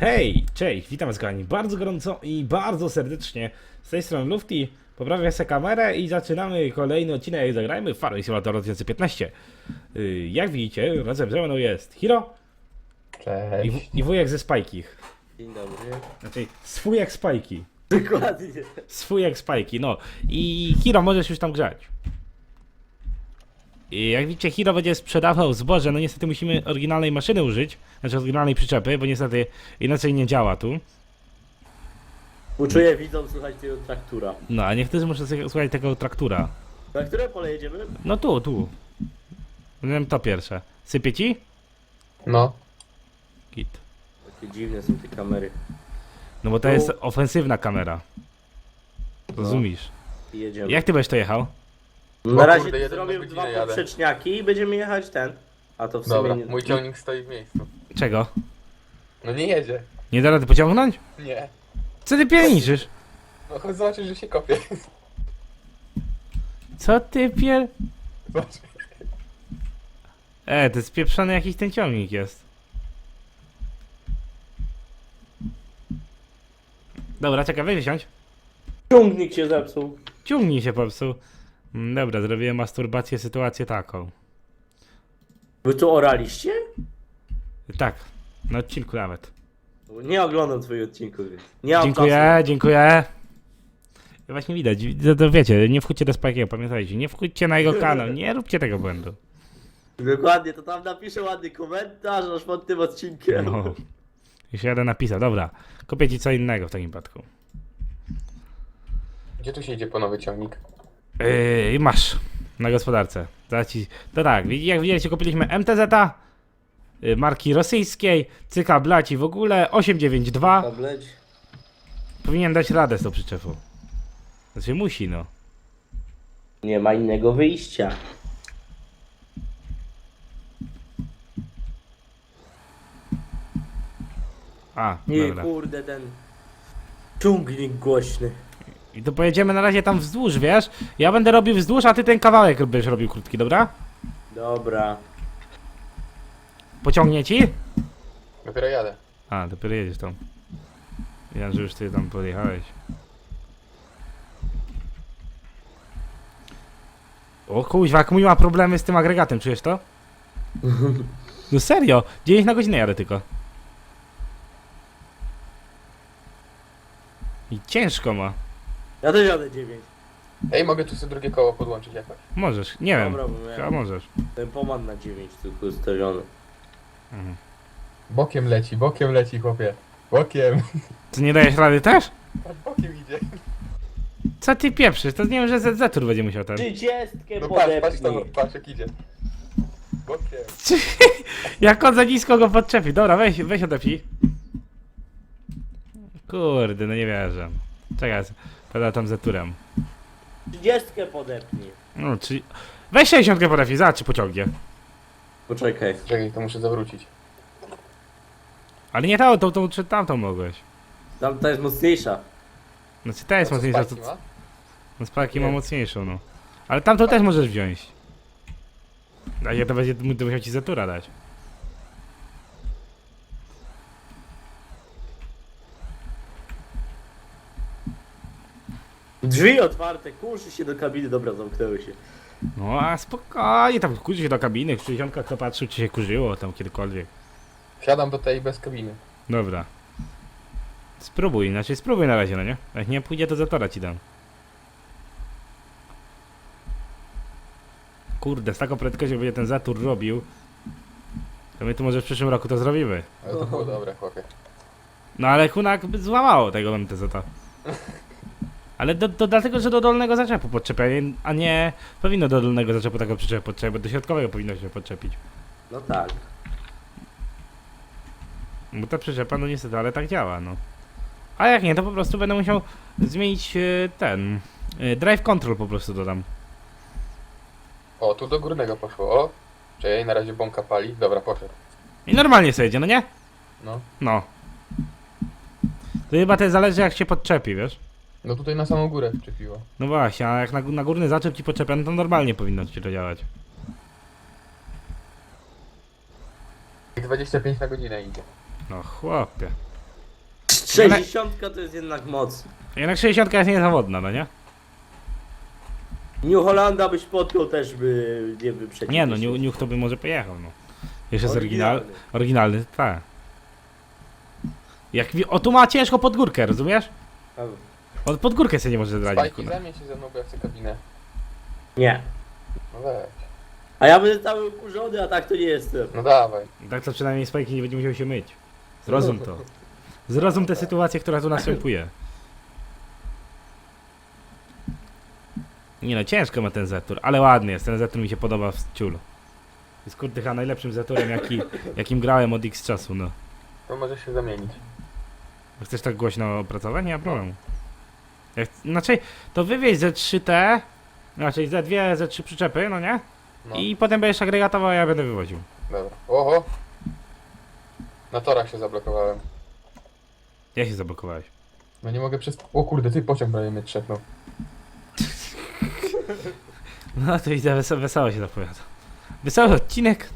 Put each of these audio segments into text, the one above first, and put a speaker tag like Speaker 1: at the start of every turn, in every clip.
Speaker 1: Hej, cześć, witam was kochani bardzo gorąco i bardzo serdecznie z tej strony Lufty. Poprawiam sobie kamerę i zaczynamy kolejny odcinek Zagrajmy w Farming Simulator 2015. Yy, jak widzicie, razem ze mną jest Hiro i,
Speaker 2: Cześć.
Speaker 1: w- i wujek ze Spajkich.
Speaker 3: Dzień dobry.
Speaker 1: Znaczy, swój jak Spajki.
Speaker 3: Dokładnie.
Speaker 1: Swój jak Spajki, no. I Hiro, możesz już tam grzać. I jak widzicie, Hiro będzie sprzedawał zboże. No niestety musimy oryginalnej maszyny użyć, znaczy oryginalnej przyczepy, bo niestety inaczej nie działa tu.
Speaker 3: Uczuję widzom słuchać tego traktura.
Speaker 1: No, a niektórzy muszą sobie słuchać tego traktura.
Speaker 3: Na które pole jedziemy?
Speaker 1: No tu, tu. Wiem to pierwsze. Sypie ci?
Speaker 2: No,
Speaker 1: Git.
Speaker 3: Takie dziwne są te kamery.
Speaker 1: No bo to
Speaker 3: Tu.
Speaker 1: jest ofensywna kamera. Rozumiesz?
Speaker 3: I jedziemy.
Speaker 1: Jak ty będziesz to jechał?
Speaker 3: Na razie
Speaker 2: kurde, jeden
Speaker 3: zrobię
Speaker 2: na
Speaker 3: dwa
Speaker 2: jadę.
Speaker 3: poprzeczniaki i będziemy jechać ten. A to w sumie
Speaker 2: dobra,
Speaker 3: nie...
Speaker 2: mój ciągnik stoi w miejscu.
Speaker 1: Czego?
Speaker 2: No nie jedzie.
Speaker 1: Nie da rady pociągnąć?
Speaker 2: Nie.
Speaker 1: Co ty pierniczysz?
Speaker 2: No chodź zobaczysz, że się kopie.
Speaker 1: Co ty pier...
Speaker 2: Zobacz.
Speaker 1: E, to jest pieprzony jakiś ten ciągnik jest. Dobra, czekaj, weź wysiądź.
Speaker 3: Ciągnik się zepsuł.
Speaker 1: Ciągnij się popsuł. Mm, Dobra, zrobiłem masturbację, sytuację taką.
Speaker 3: Wy tu oraliście?
Speaker 1: Tak, na odcinku nawet.
Speaker 3: Nie oglądam twoich odcinków, więc nie mam
Speaker 1: Dziękuję, dziękuję. Właśnie widać, to, to wiecie, nie wchodźcie do Spike'ego, pamiętajcie, nie wchodźcie na jego kanał, nie róbcie tego błędu.
Speaker 3: czasu. Dokładnie, to tam napiszę ładny komentarz aż pod tym odcinkiem.
Speaker 1: No. Już jadę napisał, dobra. Kupię ci co innego w takim przypadku.
Speaker 2: Gdzie tu się idzie po nowy ciągnik?
Speaker 1: Yy, masz na gospodarce. Ci... To tak, jak widzieliście, kupiliśmy MTZ yy, marki rosyjskiej, cyka blaci w ogóle 892.
Speaker 3: Tableć.
Speaker 1: Powinien dać radę z tą przyczepą. Znaczy musi, no.
Speaker 3: Nie ma innego wyjścia.
Speaker 1: A,
Speaker 3: Nie,
Speaker 1: dobra.
Speaker 3: kurde, ten ciągnik głośny.
Speaker 1: I to pojedziemy na razie tam wzdłuż, wiesz? Ja będę robił wzdłuż, a ty ten kawałek będziesz robił krótki, dobra?
Speaker 3: Dobra.
Speaker 1: Pociągnie ci?
Speaker 2: Dopiero jadę.
Speaker 1: A, dopiero jedziesz tam. Ja, że już ty tam podjechałeś. O kuźwa, jak mój ma problemy z tym agregatem, czujesz to? No serio, 9 na godzinę jadę tylko. I ciężko ma.
Speaker 3: Ja też jadę 9.
Speaker 2: Ej, mogę tu sobie drugie koło podłączyć jakoś.
Speaker 1: Możesz, nie wiem.
Speaker 3: Dobra, bo
Speaker 1: Chyba
Speaker 3: miałem
Speaker 1: możesz.
Speaker 3: ten pomad na 9 tylko ustawiony.
Speaker 1: Mhm.
Speaker 2: Bokiem leci, bokiem leci, chłopie. Bokiem.
Speaker 1: Ty nie dajesz rady też?
Speaker 2: Patrz, bokiem idzie.
Speaker 1: Co ty pieprzysz? To nie wiem, że ZZ tur będzie musiał ten.
Speaker 2: No
Speaker 3: Trzydziestkę
Speaker 2: patrz, patrz,
Speaker 3: podepnij.
Speaker 2: patrz jak idzie. Bokiem.
Speaker 1: Jak on za nisko go podczepi. Dobra, weź, weź odepnij. Kurde, no nie wierzę. Czekaj, pada tam z turem.
Speaker 3: Trzydziestkę podepnij.
Speaker 1: No, czyli... Weź 60 podepnij, zobacz czy pociągnie.
Speaker 3: Poczekaj.
Speaker 2: Czekaj, to muszę zawrócić.
Speaker 1: Ale nie tą, tą, tą czy tamtą mogłeś.
Speaker 3: Tamta jest mocniejsza.
Speaker 1: Znaczy ta jest mocniejsza, to...
Speaker 2: spajki ma?
Speaker 1: No sparki ma
Speaker 2: Nie.
Speaker 1: mocniejszą, no. Ale tamtą też możesz wziąć. A ja to będzie, to musiał ci zatura dać.
Speaker 3: Drzwi otwarte, kurzy się do kabiny, dobra, zamknęły się.
Speaker 1: No a spokojnie, tam kurzy się do kabiny, 60 kto patrzył czy się kurzyło tam kiedykolwiek.
Speaker 2: Wsiadam do tej bez kabiny.
Speaker 1: Dobra. Spróbuj, znaczy spróbuj na razie, no nie? Jak nie pójdzie, to zatora ci dam. Kurde, z taką prędkością będzie ten zatur robił. To my tu może w przyszłym roku to zrobimy.
Speaker 2: Ale to było dobre, chłopie.
Speaker 1: No ale Hunak by złamało tego MTZ. Ale do, do, dlatego, że do dolnego zaczepu podczepia, a nie powinno do dolnego zaczepu tego przyczepy podczepić, bo do środkowego powinno się podczepić.
Speaker 3: No tak.
Speaker 1: Bo ta przyczepa, no niestety, ale tak działa, no. A jak nie, to po prostu będę musiał zmienić e, ten... e, Drive control po prostu dodam.
Speaker 2: O, tu do górnego poszło. O, czekaj, na razie bąka pali. Dobra, poszedł.
Speaker 1: I normalnie sobie jedzie, no nie?
Speaker 2: No.
Speaker 1: No. To chyba też zależy jak się podczepi, wiesz?
Speaker 2: No tutaj na samą górę wczepiło.
Speaker 1: No właśnie, a jak na, na górny zaczep ci podczepia, no to normalnie powinno ci to działać.
Speaker 2: Jak 25 na godzinę idzie.
Speaker 1: No chłopie.
Speaker 3: 60 to jest jednak moc.
Speaker 1: Jednak 60 jest niezawodna, no nie?
Speaker 3: New Hollanda byś podpiął też by nie wyprzedził.
Speaker 1: Nie no, Niu- Niuch to by może pojechał, no. Jeszcze jest oryginal,
Speaker 3: Oryginalny.
Speaker 1: oryginalny, tak. Jak, o tu ma ciężko pod górkę, rozumiesz? On pod górkę sobie nie może zradzić,
Speaker 2: Spajki,
Speaker 1: kurwa.
Speaker 2: zamień się ze mną, bo ja chcę kabinę.
Speaker 3: Nie.
Speaker 2: No weź.
Speaker 3: A ja będę cały ukurzony, a tak to nie jestem.
Speaker 2: No dawaj.
Speaker 1: Tak to przynajmniej Spajki nie będzie musiał się myć. Zrozum to. Zrozum tę sytuację, która tu następuje. Nie no, ciężko ma ten Zetur, ale ładny jest, ten Zetur mi się podoba w ciulu. Jest kurde chyba najlepszym Zeturem, jaki, jakim grałem od X czasu, no.
Speaker 2: To może się zamienić.
Speaker 1: Chcesz tak głośno opracować? Nie ma problemu. Jak, znaczy, to wywieź Z3T, znaczy Z2, Z3 przyczepy, no nie?
Speaker 2: No,
Speaker 1: I potem będziesz agregatował, a ja będę wywoził.
Speaker 2: dobra. Oho! Na torach się zablokowałem.
Speaker 1: Ja się zablokowałeś.
Speaker 2: No nie mogę przez... O kurde, ty pociąg prawie mnie trzepnął.
Speaker 1: No to widzę, weso wesoło się zapowiada. Wesoły odcinek.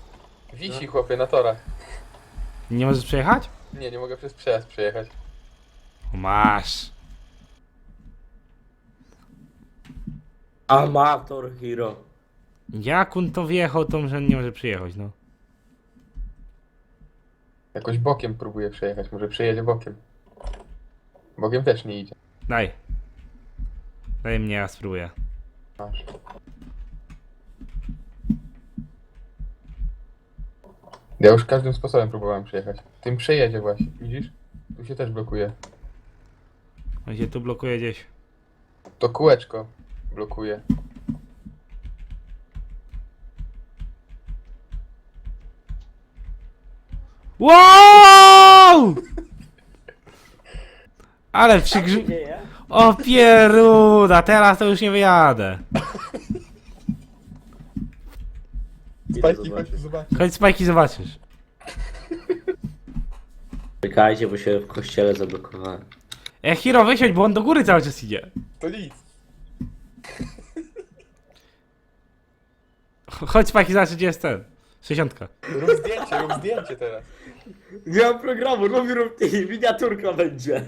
Speaker 2: Wisi chłopie na torach.
Speaker 1: Nie możesz przejechać?
Speaker 2: Nie, nie mogę przez przejazd przejechać.
Speaker 1: O, masz.
Speaker 3: Amator hero.
Speaker 1: Jak on to wjechał, to że nie może przyjechać, no.
Speaker 2: Jakoś bokiem próbuję przejechać, może przejedzie bokiem. Bokiem też nie idzie.
Speaker 1: Daj. Daj mnie, ja spróbuję.
Speaker 2: Masz. Ja już każdym sposobem próbowałem przejechać. Tym przejedzie właśnie, widzisz? Tu się też blokuje.
Speaker 1: On się tu blokuje gdzieś.
Speaker 2: To kółeczko blokuje.
Speaker 1: Wow! Ale przygrzy...
Speaker 3: dzieje?
Speaker 1: O pieruda, teraz to już nie wyjadę.
Speaker 3: Idę zobaczyć.
Speaker 2: zobacz.
Speaker 1: Chodź spajki zobaczysz.
Speaker 3: Czekajcie, bo się w kościele zablokowałem.
Speaker 1: E, Hiro, wysiądź, bo on do góry cały czas idzie.
Speaker 2: To nic.
Speaker 1: Chodź spajki, zobacz gdzie jest ten. 60.
Speaker 2: Rób zdjęcie, rób zdjęcie teraz.
Speaker 3: Nie mam programu, robię rób ty, miniaturka będzie.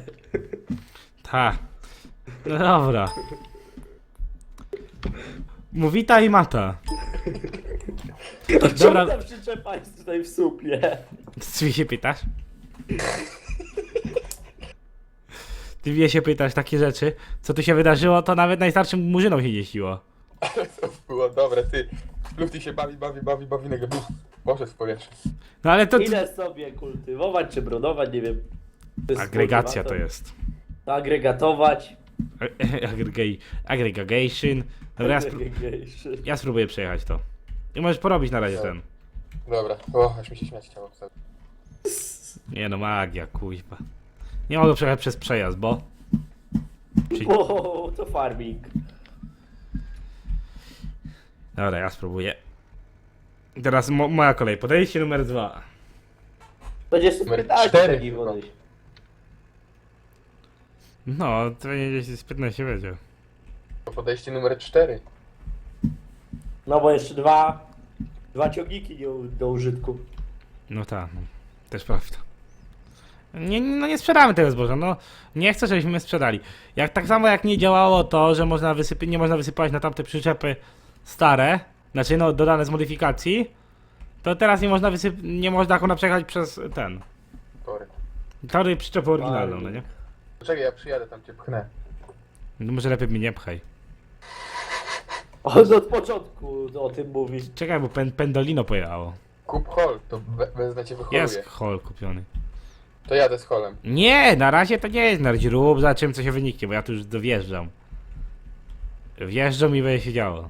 Speaker 1: Ta. No dobra. Mówita i mata.
Speaker 3: Dobra.
Speaker 1: Dobra.
Speaker 3: Czemu ta przyczepa jest tutaj w supie?
Speaker 1: Ty się pytasz? Ty mnie się pytasz takie rzeczy. Co tu się wydarzyło, to nawet najstarszym murzynom się nie siło.
Speaker 2: To było dobre, ty. Lufty się bawi, bawi, bawi, bawi, nagle buf, poszedł w powietrze.
Speaker 1: No ale to...
Speaker 3: Idę sobie kultywować czy brodować, nie wiem. To jest
Speaker 1: Agregacja to
Speaker 3: kultywator.
Speaker 1: jest.
Speaker 3: Agregatować.
Speaker 1: Aggregation. Dobra, ja, spró ja spróbuję przejechać to. I możesz porobić na razie ten.
Speaker 2: Dobra, o, aż mi się śmiać chciało.
Speaker 1: Nie no, magia, kuźba. Nie mogę przejechać przez przejazd, bo... Czyli-
Speaker 3: O, to farming.
Speaker 1: Dobra, ja spróbuję. Teraz mo moja kolej. Podejście numer dwa.
Speaker 3: Będziesz
Speaker 2: Numer cztery chyba.
Speaker 1: No, to będzie gdzieś z 15 będzie.
Speaker 2: To podejście numer 4.
Speaker 3: No bo jeszcze dwa, dwa ciągniki nie, u- do użytku.
Speaker 1: No tak, no. też prawda. Nie, no nie sprzedamy tego zboża, no nie chcę, żebyśmy sprzedali. Jak tak samo jak nie działało to, że można wysypy, nie można wysypać na tamte przyczepy stare, znaczy no dodane z modyfikacji, to teraz nie można wysyp, nie można akurat przejechać przez ten.
Speaker 2: Tory.
Speaker 1: Tory przyczepę oryginalną, no nie?
Speaker 2: Poczekaj, ja przyjadę, tam cię pchnę.
Speaker 1: No może lepiej mnie nie pchaj.
Speaker 3: On od początku o tym mówi.
Speaker 1: Czekaj, bo pen, pendolino pojechało.
Speaker 2: Kup hol, to be- wezmę cię wyholuje.
Speaker 1: Jest hol kupiony.
Speaker 2: To jadę z holem.
Speaker 1: Nie, na razie to nie jest. Na razie rób, zobaczymy co się wyniknie, bo ja tu już dowjeżdżam. Wjeżdżam i będzie się działo.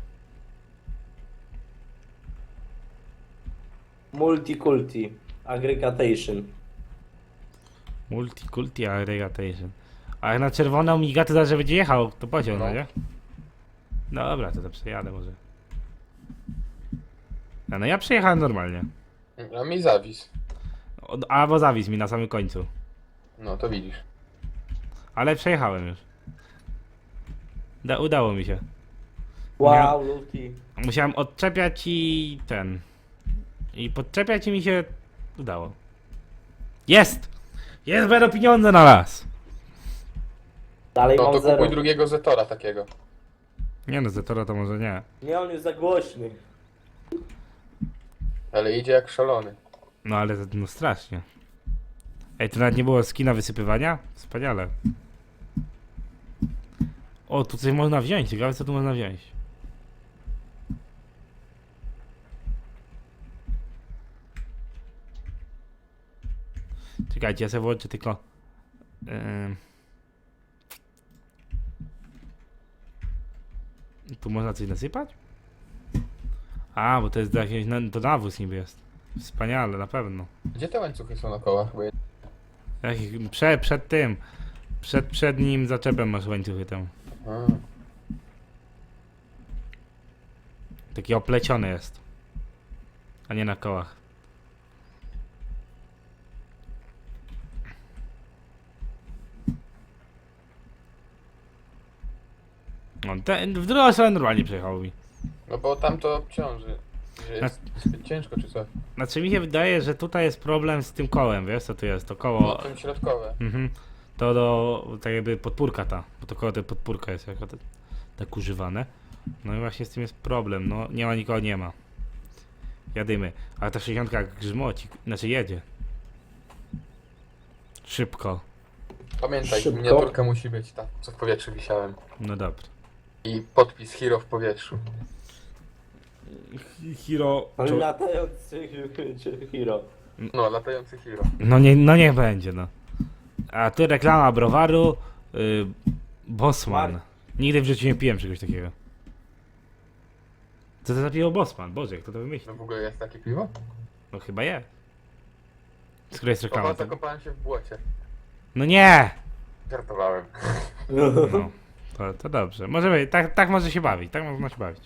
Speaker 3: Multikulti. Aggregation.
Speaker 1: Multiculti aggregation. A jak na czerwoną miga to że będzie jechał, to pociąg, no
Speaker 2: No.
Speaker 1: nie? Dobra, to, to przejadę może. A no ja przejechałem normalnie.
Speaker 2: A mi zawis.
Speaker 1: Albo zawis mi na samym końcu.
Speaker 2: No to widzisz.
Speaker 1: Ale przejechałem już. Da, udało mi się.
Speaker 3: Wow, Luti.
Speaker 1: Musiałem odczepiać i ten. I podczepiać i mi się udało. Jest! Jest będą pieniądze na las.
Speaker 3: Dalej
Speaker 2: No
Speaker 3: mam
Speaker 2: to
Speaker 3: zero.
Speaker 2: kupuj drugiego Zetora takiego.
Speaker 1: Nie no, Zetora to może nie.
Speaker 3: Nie, on jest za głośny.
Speaker 2: Ale idzie jak szalony.
Speaker 1: No ale to no strasznie. Ej, tu nawet nie było skina wysypywania? Wspaniale. O, tu coś można wziąć. Ciekawe co tu można wziąć. Czekajcie, ja sobie włączę tylko... Ym... Tu można coś nasypać? A, bo to jest do na- To nawóz niby jest. Wspaniale, na pewno.
Speaker 2: Gdzie te łańcuchy są na kołach? Bo ja...
Speaker 1: Jak, przed, przed tym. Przed przednim zaczepem masz łańcuchy tam.
Speaker 2: A,
Speaker 1: Taki opleciony jest. A nie na kołach. No, ten, w drugą stronę normalnie przejechał mi.
Speaker 2: No bo tam to obciąży. Że jest zbyt ciężko czy co?
Speaker 1: Znaczy mi się wydaje, że tutaj jest problem z tym kołem, wiesz co tu jest? To
Speaker 2: No
Speaker 1: koło...
Speaker 2: tym środkowe.
Speaker 1: Mhm. To do, tak jakby podpórka ta, bo to koło tej podpórka jest jako te, tak używane. No i właśnie z tym jest problem, no nie ma nikogo, nie ma. Jadymy, ale ta 60 jak grzmoci, znaczy jedzie. Szybko,
Speaker 2: Pamiętaj,
Speaker 3: Szybko.
Speaker 2: miniaturka musi być ta, co w powietrzu wisiałem.
Speaker 1: no dobra.
Speaker 2: I podpis Hero w powietrzu.
Speaker 1: Hiro...
Speaker 3: Ale latający hero.
Speaker 2: No, latający Hero.
Speaker 1: No, nie, no niech będzie, no. A tu reklama browaru y, Bosman. Nigdy w życiu nie piłem czegoś takiego. Co to za piwo Bosman? Boże, kto to wymyślił?
Speaker 2: No w ogóle jest takie piwo?
Speaker 1: No chyba je. Z której jest reklama?
Speaker 2: Oba
Speaker 1: To...
Speaker 2: zakopałem się w błocie.
Speaker 1: No nie!
Speaker 2: Żartowałem.
Speaker 1: No, to, to dobrze. Może być, tak, tak może się bawić, tak można się bawić.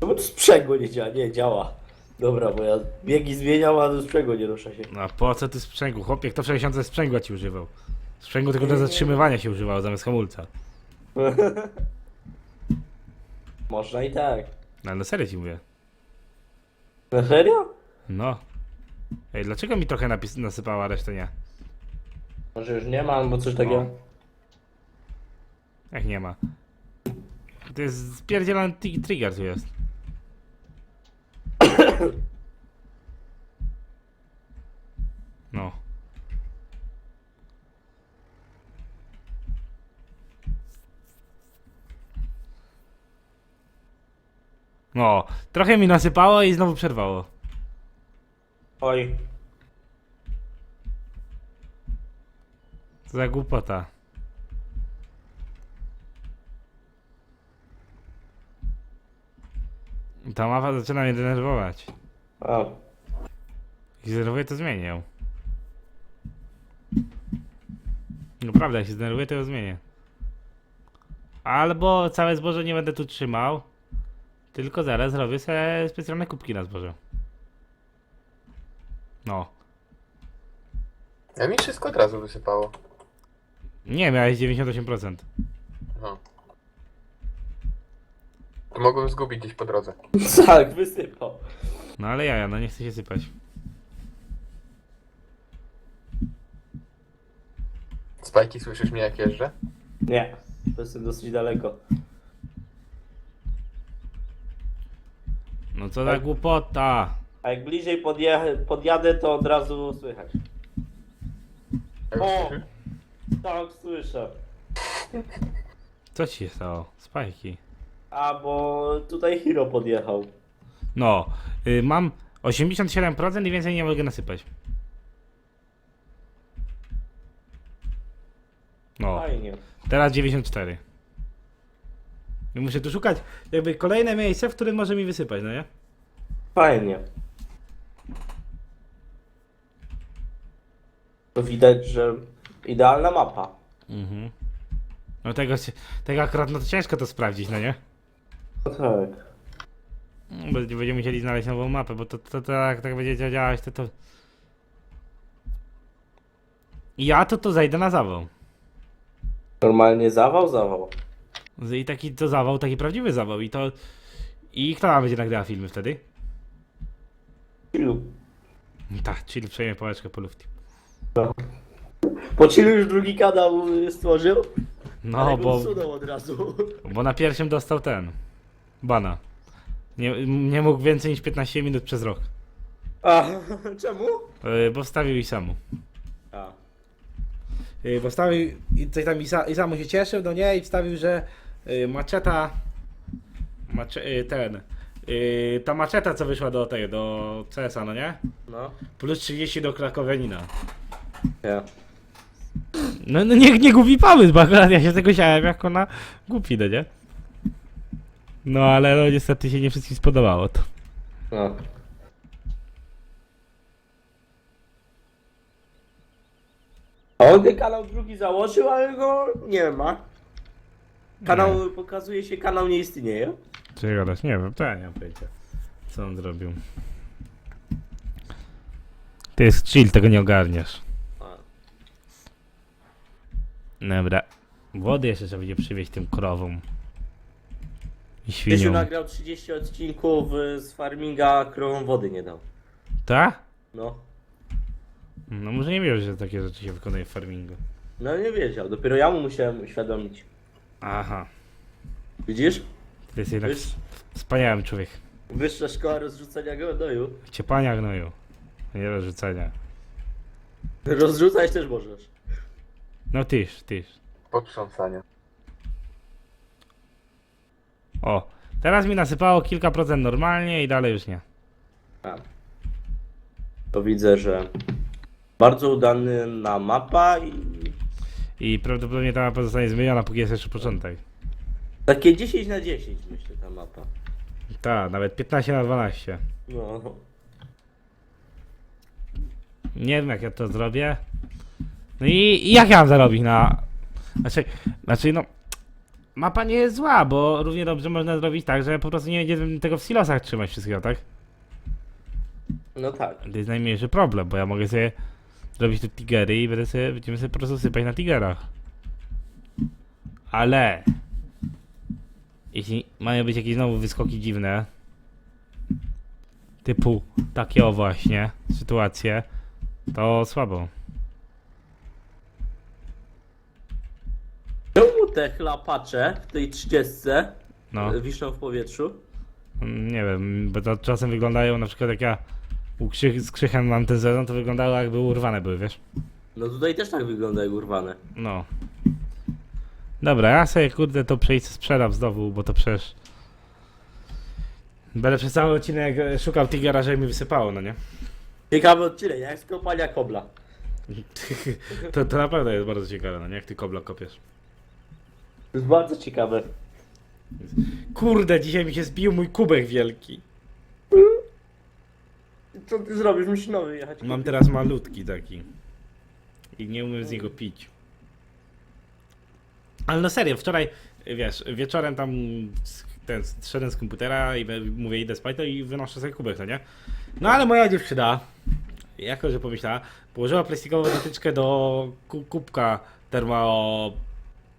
Speaker 3: Czemu to sprzęgło nie działa? Nie, działa. Dobra, bo ja biegi zmieniam, a do sprzęgło nie rusza się.
Speaker 1: No a po co ty sprzęgu? Chłopie, kto w 60 sprzęgła ci używał? Sprzęgu tylko do zatrzymywania się używało zamiast hamulca.
Speaker 3: Można i tak.
Speaker 1: No ale serio ci mówię.
Speaker 3: Na serio?
Speaker 1: No. Ej, dlaczego mi trochę napis nasypała, a resztę nie?
Speaker 3: Może już nie ma, albo coś takiego.
Speaker 1: Jak nie ma? To jest spierdzielany tri- trigger tu jest. No. No, trochę mi nasypało i znowu przerwało.
Speaker 3: Oj.
Speaker 1: Co za głupota. Ta mapa zaczyna mnie denerwować.
Speaker 3: A.
Speaker 1: Jak się zdenerwuję, to zmienię ją. Naprawdę, jak się zdenerwuję, to ją zmienię. Albo całe zboże nie będę tu trzymał, tylko zaraz zrobię sobie specjalne kubki na zboże. No.
Speaker 2: A mi wszystko od razu wysypało.
Speaker 1: Nie, miałeś 98%.
Speaker 2: No. To mogłem zgubić gdzieś po drodze.
Speaker 3: Tak, wysypał.
Speaker 1: No ale ja, no nie chcę się sypać.
Speaker 2: Spajki, słyszysz mnie jak jeżdżę?
Speaker 3: Nie. To jestem dosyć daleko.
Speaker 1: No co za głupota.
Speaker 3: A jak bliżej podje- podjadę, to od razu słychać.
Speaker 2: Jak
Speaker 3: O! Tak, słyszę.
Speaker 1: Co ci się stało? Spajki.
Speaker 3: A, bo tutaj hero podjechał.
Speaker 1: No, y, mam 87% i więcej nie mogę nasypać. No,
Speaker 3: Fajnie.
Speaker 1: teraz 94. I muszę tu szukać jakby kolejne miejsce, w którym może mi wysypać, no nie?
Speaker 3: Fajnie. To widać, że idealna mapa.
Speaker 1: Mhm. No tego, się- tego akurat no to ciężko to sprawdzić, no nie?
Speaker 3: No tak.
Speaker 1: No, bo Będziemy musieli znaleźć nową mapę, bo to, to, to tak, tak będzie działać, to to... Ja to to zajdę na zawał.
Speaker 3: Normalnie zawał, zawał.
Speaker 1: I taki to zawał, taki prawdziwy zawał i to... I kto nam będzie nagrała filmy wtedy?
Speaker 3: Ilu?
Speaker 1: Tak, chill przejmie pałeczkę po lufti.
Speaker 3: Po chillu już drugi kanał y, stworzył?
Speaker 1: No,
Speaker 3: go
Speaker 1: bo,
Speaker 3: usunął od razu.
Speaker 1: bo na pierwszym dostał ten. Bana. Nie, nie mógł więcej niż 15 minut przez rok.
Speaker 3: A, czemu?
Speaker 1: Yy, bo wstawił i samu.
Speaker 3: A.
Speaker 1: Yy, bo wstawił i coś tam Isa, Isamu się cieszył, no nie, i wstawił, że yy, maczeta. Macze, yy, ten. Yy, ta maczeta, co wyszła do tej, do CS-a, no nie?
Speaker 3: No.
Speaker 1: Plus 30 do Krakowianina.
Speaker 3: Ja.
Speaker 1: No, no nie, nie głupi pomysł, bo akurat ja się tego siałem jako na głupi, no nie? No ale no niestety się nie wszystkim spodobało to.
Speaker 3: No. A on ten kanał drugi założył, ale go nie ma. Kanał, pokazuje się, kanał nie istnieje.
Speaker 1: Czy gadać? Nie wiem, to ja nie mam pojęcia. Co on zrobił? To jest chill, tego nie ogarniasz.
Speaker 3: A.
Speaker 1: Dobra. Wody jeszcze trzeba będzie przywieźć tym krowom. I
Speaker 3: Tysiu
Speaker 1: świniom.
Speaker 3: nagrał 30 odcinków y, z farminga, krową wody nie dał.
Speaker 1: Tak?
Speaker 3: No.
Speaker 1: No może nie wiem, że takie rzeczy się wykonuje w farmingu.
Speaker 3: No nie wiedział, dopiero ja mu musiałem uświadomić.
Speaker 1: Aha.
Speaker 3: Widzisz?
Speaker 1: To jest jednak wspaniały człowiek.
Speaker 3: wyższa szkoła rozrzucania gnoju.
Speaker 1: Ciepania gnoju. Nie do rzucenia.
Speaker 3: Rozrzucać też możesz.
Speaker 1: No tyż, tyż.
Speaker 2: Potrząsanie.
Speaker 1: O, teraz mi nasypało kilka procent normalnie i dalej już nie.
Speaker 3: A. To widzę, że bardzo udany na mapa i
Speaker 1: I prawdopodobnie ta mapa zostanie zmieniona, póki jest jeszcze początek.
Speaker 3: takie 10 na 10 myślę ta mapa.
Speaker 1: Tak, nawet 15 na 12.
Speaker 3: No.
Speaker 1: Nie wiem jak ja to zrobię. No i, i jak ja mam zarobić na... Znaczy, znaczy no... Mapa nie jest zła, bo równie dobrze można zrobić tak, że po prostu nie będzie tego w silosach trzymać wszystkiego, tak?
Speaker 3: No tak.
Speaker 1: To jest najmniejszy problem, bo ja mogę sobie zrobić tu tigery i będę sobie, będziemy sobie po prostu sypać na tigerach. Ale jeśli mają być jakieś znowu wyskoki dziwne, typu takie o właśnie sytuacje, to słabo.
Speaker 3: Czemu te chlapacze w tej 30
Speaker 1: No,
Speaker 3: no. wiszą w powietrzu?
Speaker 1: mm, nie wiem, bo to czasem wyglądają na przykład jak ja u z Krzychem mam ten sezon, to wyglądało jakby urwane były, wiesz?
Speaker 3: No tutaj też tak wygląda jak urwane.
Speaker 1: No. Dobra, ja sobie kurde to przejść sprzedam znowu, bo to przecież... Będę przez cały odcinek e, szukał Tigera, żeby mi wysypało, no nie?
Speaker 3: Ciekawy odcinek, jak z kopania kobla.
Speaker 1: To, to naprawdę jest bardzo ciekawe, no nie? Jak ty kobla kopiesz.
Speaker 3: To jest bardzo ciekawe.
Speaker 1: Kurde, dzisiaj mi się zbił mój kubek wielki.
Speaker 3: Co ty zrobisz? Musisz nowy jechać.
Speaker 1: Mam teraz malutki taki. I nie umiem z niego pić. Ale no serio, wczoraj, wiesz, wieczorem tam z- ten, szedłem z komputera i we- mówię idę spać, to i wynoszę sobie kubek, no nie? No ale moja dziewczyna, jako że pomyślała, położyła plastikową zatyczkę do ku- kubka termo...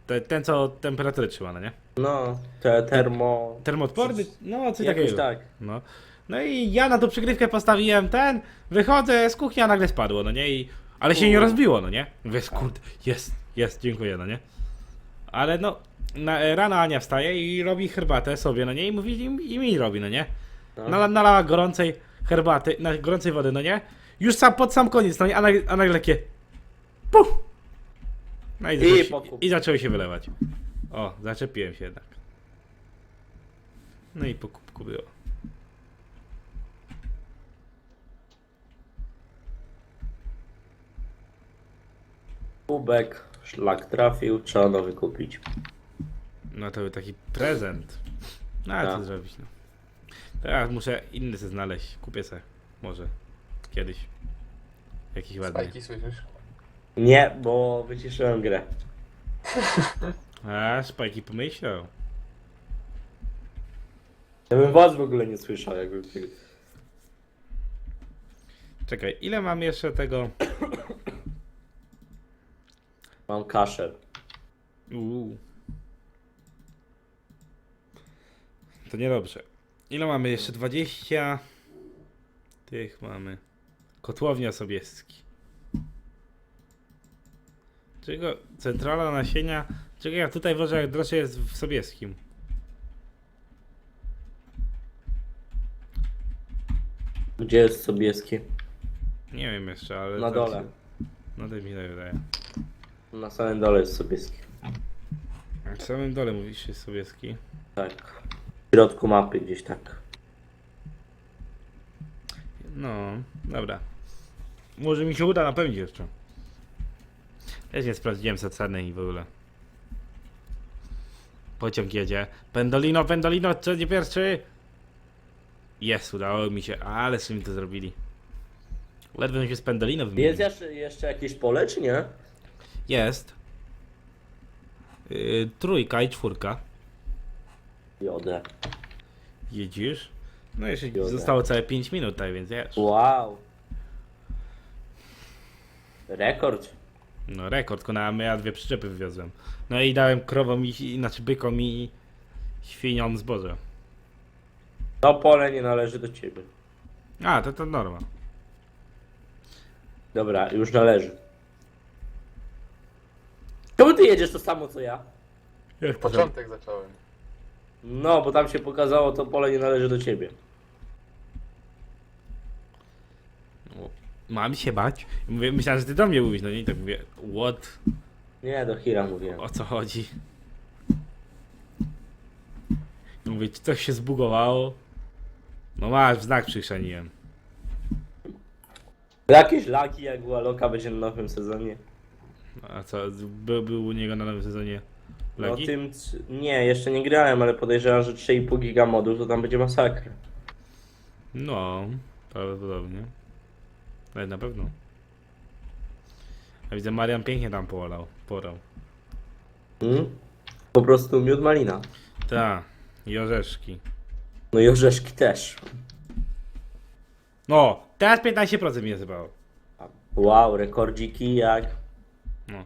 Speaker 1: Te, ten, co temperaturę trzyma, no nie?
Speaker 3: No, te termo...
Speaker 1: Termoodporny? No, coś
Speaker 3: Jakoś
Speaker 1: takiego.
Speaker 3: tak.
Speaker 1: No. no i ja na tą przygrywkę postawiłem ten, wychodzę z kuchni, a nagle spadło, no nie? I, ale się nie rozbiło, no nie? Wiesz, kurde, jest, jest, dziękuję, no nie? Ale no, na, rano Ania wstaje i robi herbatę sobie, no nie? I mówi, i, i mi robi, no nie?
Speaker 3: No.
Speaker 1: Nala, nalała gorącej herbaty, na, gorącej wody, no nie? Już sam, pod sam koniec, no nie? A, nagle- a nagle takie puf! No i,
Speaker 3: I
Speaker 1: zaczęło się,
Speaker 3: pokup.
Speaker 1: i zaczęły się wylewać. O, zaczepiłem się jednak. No i po kubku było.
Speaker 3: Kubek, szlak trafił, trzeba nowy kupić.
Speaker 1: No to był taki prezent. No ale co
Speaker 3: Tak.
Speaker 1: zrobić, no. Teraz muszę inny sobie znaleźć. Kupię se. Może. Kiedyś. Jakiś ładny.
Speaker 2: Spajki słyszysz?
Speaker 3: Nie, bo wyciszyłem grę.
Speaker 1: A, Spajki pomyślał.
Speaker 3: Ja bym was w ogóle nie słyszał, jakby...
Speaker 1: Czekaj, ile mam jeszcze tego?
Speaker 3: Mam kaszel.
Speaker 1: Uuu. To niedobrze. Ile mamy jeszcze? 20. Tych mamy. Kotłownia Sobieski. Czego centrala nasienia? Czego ja tutaj wożę jak droższe jest w Sobieskim?
Speaker 3: Gdzie jest Sobieski?
Speaker 1: Nie wiem jeszcze, ale...
Speaker 3: Na dole.
Speaker 1: No to mi wydaje.
Speaker 3: Na samym dole jest Sobieski.
Speaker 1: W samym dole mówisz jest Sobieski.
Speaker 3: Tak. W środku mapy gdzieś tak.
Speaker 1: No, dobra. Może mi się uda napełnić jeszcze. Też nie sprawdziłem ceny i w ogóle. Pociąg jedzie. Pendolino, pendolino, co nie pierwszy? Jest, udało mi się, ale z mi to zrobili. Ledwo się z pendolino wymienił.
Speaker 3: Jest jeszcze, jeszcze jakieś pole, czy nie?
Speaker 1: Jest. Yy, trójka i czwórka.
Speaker 3: Jodę.
Speaker 1: Jedziesz? No jeszcze
Speaker 3: Joda.
Speaker 1: zostało całe 5 minut, tak więc wiesz.
Speaker 3: Wow. Rekord.
Speaker 1: No rekord, konałem, ja dwie przyczepy wywiozłem. No i dałem krowom i, znaczy bykom i świniom zboże.
Speaker 3: To pole nie należy do ciebie.
Speaker 1: A, to to norma.
Speaker 3: Dobra, już należy. Czemu ty jedziesz to samo co ja?
Speaker 1: Jak
Speaker 2: Początek zacząłem.
Speaker 3: No, bo tam się pokazało, to pole nie należy do ciebie.
Speaker 1: O, Mam się bać? Mówię, myślałem, że ty do mnie mówisz, no nie, i tak mówię, what?
Speaker 3: Nie, do Hira mówiłem.
Speaker 1: O co chodzi? Mówię, czy coś się zbugowało? No masz, w znak przychrzaniłem.
Speaker 3: Jakieś laki, jak była loka, będzie na nowym sezonie.
Speaker 1: A co, był, był u niego na nowym sezonie
Speaker 3: No
Speaker 1: lagi?
Speaker 3: tym... c- Nie, jeszcze nie grałem, ale podejrzewam, że 3,5 giga modów, to tam będzie masakra.
Speaker 1: No, prawdopodobnie. Ale na pewno. A widzę, Marian pięknie tam połalał, porał.
Speaker 3: Hmm? Po prostu miód malina.
Speaker 1: Ta, i orzeszki.
Speaker 3: No i orzeszki też.
Speaker 1: No, teraz 15% mnie zybało.
Speaker 3: Wow, rekordziki jak...
Speaker 1: No.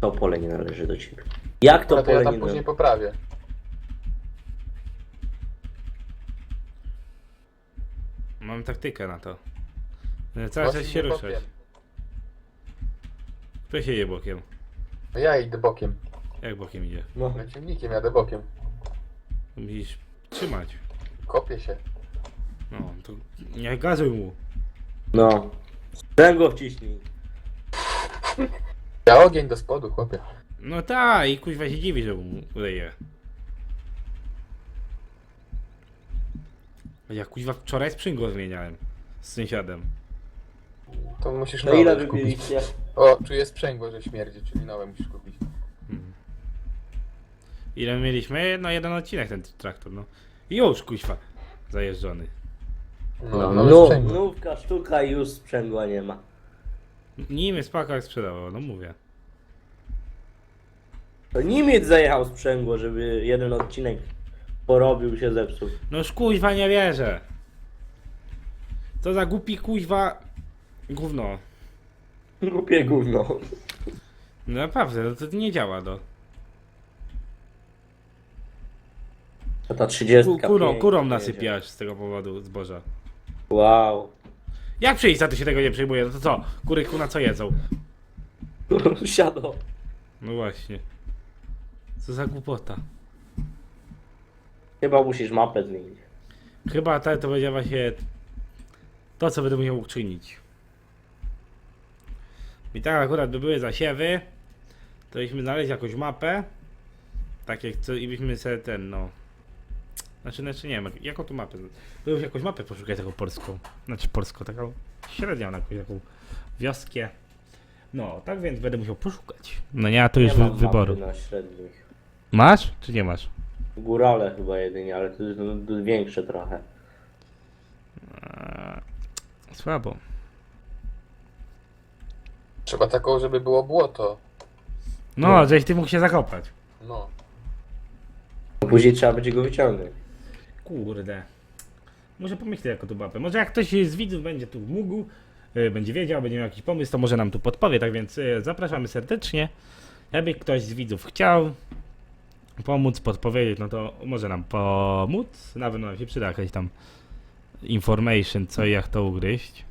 Speaker 3: To pole nie należy do ciebie. Jak to
Speaker 2: Dobra, to ja tam
Speaker 3: nie
Speaker 2: później
Speaker 3: należy?
Speaker 2: poprawię.
Speaker 1: Mam taktykę na to. E, Cały czas
Speaker 2: Właśnie
Speaker 1: się
Speaker 2: nie
Speaker 1: ruszać. Kto się je bokiem?
Speaker 2: No ja idę bokiem.
Speaker 1: Jak bokiem idzie?
Speaker 3: No.
Speaker 2: Ciągnikiem jadę bokiem.
Speaker 1: Musisz trzymać.
Speaker 2: Kopię się.
Speaker 1: No, to nie gazuj mu.
Speaker 3: No. Sprzęgło wciśnij.
Speaker 2: Ja ogień do spodu, chłopie.
Speaker 1: No ta i kuźwa się dziwi, że mu uleje. Ja kuźwa wczoraj sprzęgło zmieniałem z sąsiadem.
Speaker 2: To musisz nowe
Speaker 3: ile
Speaker 2: kupić. O, czuję sprzęgło, że śmierdzi, czyli nowe musisz kupić.
Speaker 1: Ile mieliśmy? No jeden odcinek ten traktor, no. I już kuźwa zajeżdżony.
Speaker 2: No,
Speaker 3: No,
Speaker 2: nowe
Speaker 3: no,
Speaker 2: sprzęgło.
Speaker 3: nówka sztuka i już sprzęgła nie ma.
Speaker 1: Spako jak sprzedawał, no mówię.
Speaker 3: To Niemiec zajechał sprzęgło, żeby jeden odcinek porobił się zepsuł.
Speaker 1: No już kuźwa nie wierzę. Co za głupi kuźwa gówno.
Speaker 3: Głupie gówno.
Speaker 1: No naprawdę, no to nie działa no.
Speaker 3: A ta.
Speaker 1: Ku, kurą,
Speaker 3: pięknie
Speaker 1: kurą
Speaker 3: jedzie.
Speaker 1: nasypiasz z tego powodu zboża.
Speaker 3: Wow.
Speaker 1: Jak przyjść, to się tego nie przejmuje? No to co? Kury ku na co jedzą?
Speaker 3: Siado.
Speaker 1: No właśnie. Co za głupota.
Speaker 3: Chyba musisz mapę zmienić.
Speaker 1: Chyba to, to będzie właśnie to, co będę musiał uczynić. I tak akurat by były zasiewy, to byśmy znaleźli jakąś mapę, tak jak co, i byśmy sobie ten, no... Znaczy, znaczy nie wiem, jak- jaką tu mapę? Byśmy jakąś mapę poszukać taką polską. Znaczy polską, taką średnią, jakąś taką wioskę. No, tak więc będę musiał poszukać. No nie, a to już wy, wyboru.
Speaker 3: na średnich.
Speaker 1: Masz, czy nie masz?
Speaker 3: Górale chyba jedynie, ale to jest no, większe trochę.
Speaker 1: Eee, słabo.
Speaker 2: Trzeba taką, żeby było błoto.
Speaker 1: No, żeś ty mógł się zakopać.
Speaker 2: No.
Speaker 3: Później trzeba będzie go wyciągnąć.
Speaker 1: Kurde. Może pomyślę jako tu mapę. Może jak ktoś z widzów będzie tu mógł, y, będzie wiedział, będzie miał jakiś pomysł, to może nam tu podpowie. Tak więc y, zapraszamy serdecznie. Jakby ktoś z widzów chciał, pomóc, podpowiedzieć, no to może nam pomóc. Na pewno nam się przyda jakaś tam information, co i jak to ugryźć.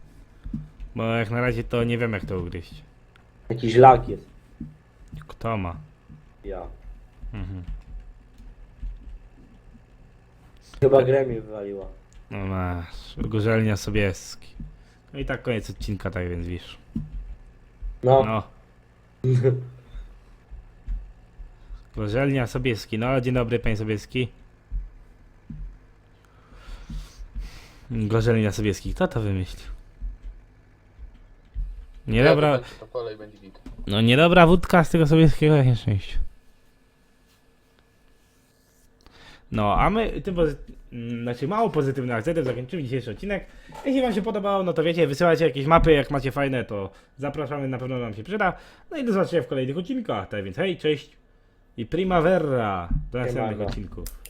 Speaker 1: Bo jak na razie to nie wiem jak to ugryźć.
Speaker 3: Jakiś lak jest.
Speaker 1: Kto ma?
Speaker 3: Ja.
Speaker 1: Mhm.
Speaker 3: Chyba grę mi wywaliła.
Speaker 1: No masz, Gorzelnia Sobieski. No i tak koniec odcinka, tak więc wiesz.
Speaker 3: No.
Speaker 1: No. Gorzelnia Sobieski, no dzień dobry panie Sobieski. Gorzelnia Sobieski, kto to wymyślił? Niedobra, no niedobra wódka z tego Sobieskiego jak nieszczęście. No, a my tym pozy- znaczy mało pozytywnym akcentem zakończymy dzisiejszy odcinek. Jeśli wam się podobało, no to wiecie, wysyłajcie jakieś mapy, jak macie fajne, to zapraszamy, na pewno nam się przyda. No i do zobaczenia w kolejnych odcinkach. Tak więc hej, cześć i primavera do następnych
Speaker 3: Siemano.
Speaker 1: odcinków.